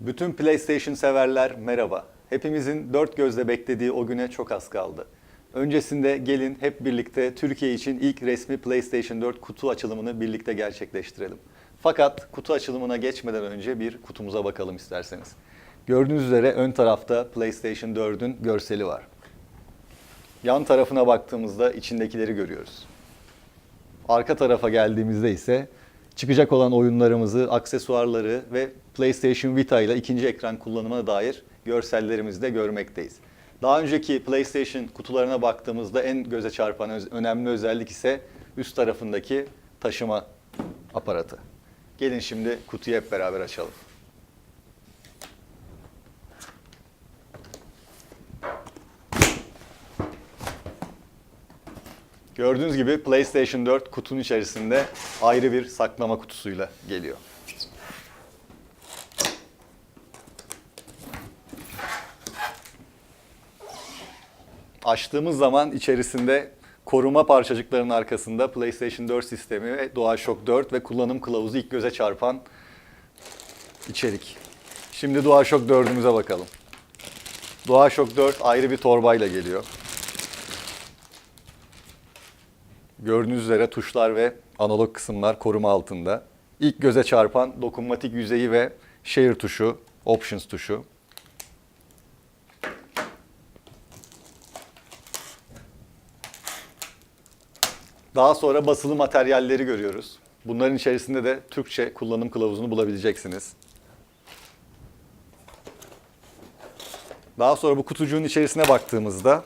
Bütün PlayStation severler merhaba. Hepimizin dört gözle beklediği o güne çok az kaldı. Öncesinde gelin hep birlikte Türkiye için ilk resmi PlayStation 4 kutu açılımını birlikte gerçekleştirelim. Fakat kutu açılımına geçmeden önce bir kutumuza bakalım isterseniz. Gördüğünüz üzere ön tarafta PlayStation 4'ün görseli var. Yan tarafına baktığımızda içindekileri görüyoruz. Arka tarafa geldiğimizde ise çıkacak olan oyunlarımızı, aksesuarları ve PlayStation Vita ile ikinci ekran kullanımına dair görsellerimizi de görmekteyiz. Daha önceki PlayStation kutularına baktığımızda en göze çarpan önemli özellik ise üst tarafındaki taşıma aparatı. Gelin şimdi kutuyu hep beraber açalım. Gördüğünüz gibi PlayStation 4 kutunun içerisinde ayrı bir saklama kutusuyla geliyor. Açtığımız zaman içerisinde koruma parçacıklarının arkasında PlayStation 4 sistemi ve DualShock 4 ve kullanım kılavuzu ilk göze çarpan içerik. Şimdi DualShock 4'ümüze bakalım. DualShock 4 ayrı bir torbayla geliyor. Gördüğünüz üzere tuşlar ve analog kısımlar koruma altında. İlk göze çarpan dokunmatik yüzeyi ve Share tuşu, Options tuşu. Daha sonra basılı materyalleri görüyoruz. Bunların içerisinde de Türkçe kullanım kılavuzunu bulabileceksiniz. Daha sonra bu kutucuğun içerisine baktığımızda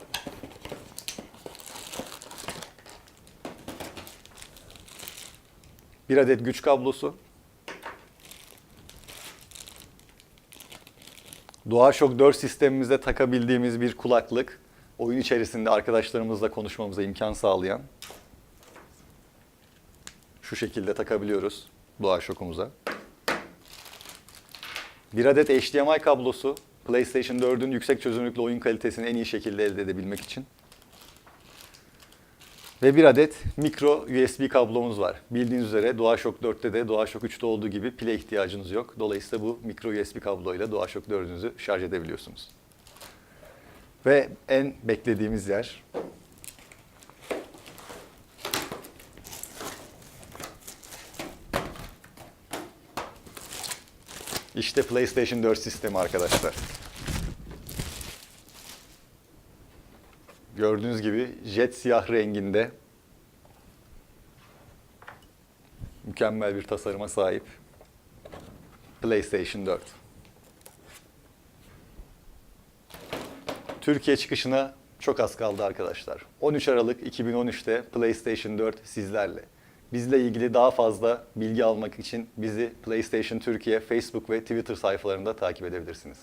bir adet güç kablosu, DualShock 4 sistemimizde takabildiğimiz bir kulaklık, oyun içerisinde arkadaşlarımızla konuşmamıza imkan sağlayan şu şekilde takabiliyoruz DualShock'umuza. Bir adet HDMI kablosu, PlayStation 4'ün yüksek çözünürlüklü oyun kalitesini en iyi şekilde elde edebilmek için. Ve bir adet mikro USB kablomuz var. Bildiğiniz üzere DualShock 4'te de DualShock 3'te olduğu gibi pile ihtiyacınız yok. Dolayısıyla bu mikro USB kabloyla DualShock 4'ünüzü şarj edebiliyorsunuz. Ve en beklediğimiz yer İşte PlayStation 4 sistemi arkadaşlar. Gördüğünüz gibi jet siyah renginde mükemmel bir tasarıma sahip PlayStation 4. Türkiye çıkışına çok az kaldı arkadaşlar. 13 Aralık 2013'te PlayStation 4 sizlerle. Bizle ilgili daha fazla bilgi almak için bizi PlayStation Türkiye Facebook ve Twitter sayfalarında takip edebilirsiniz.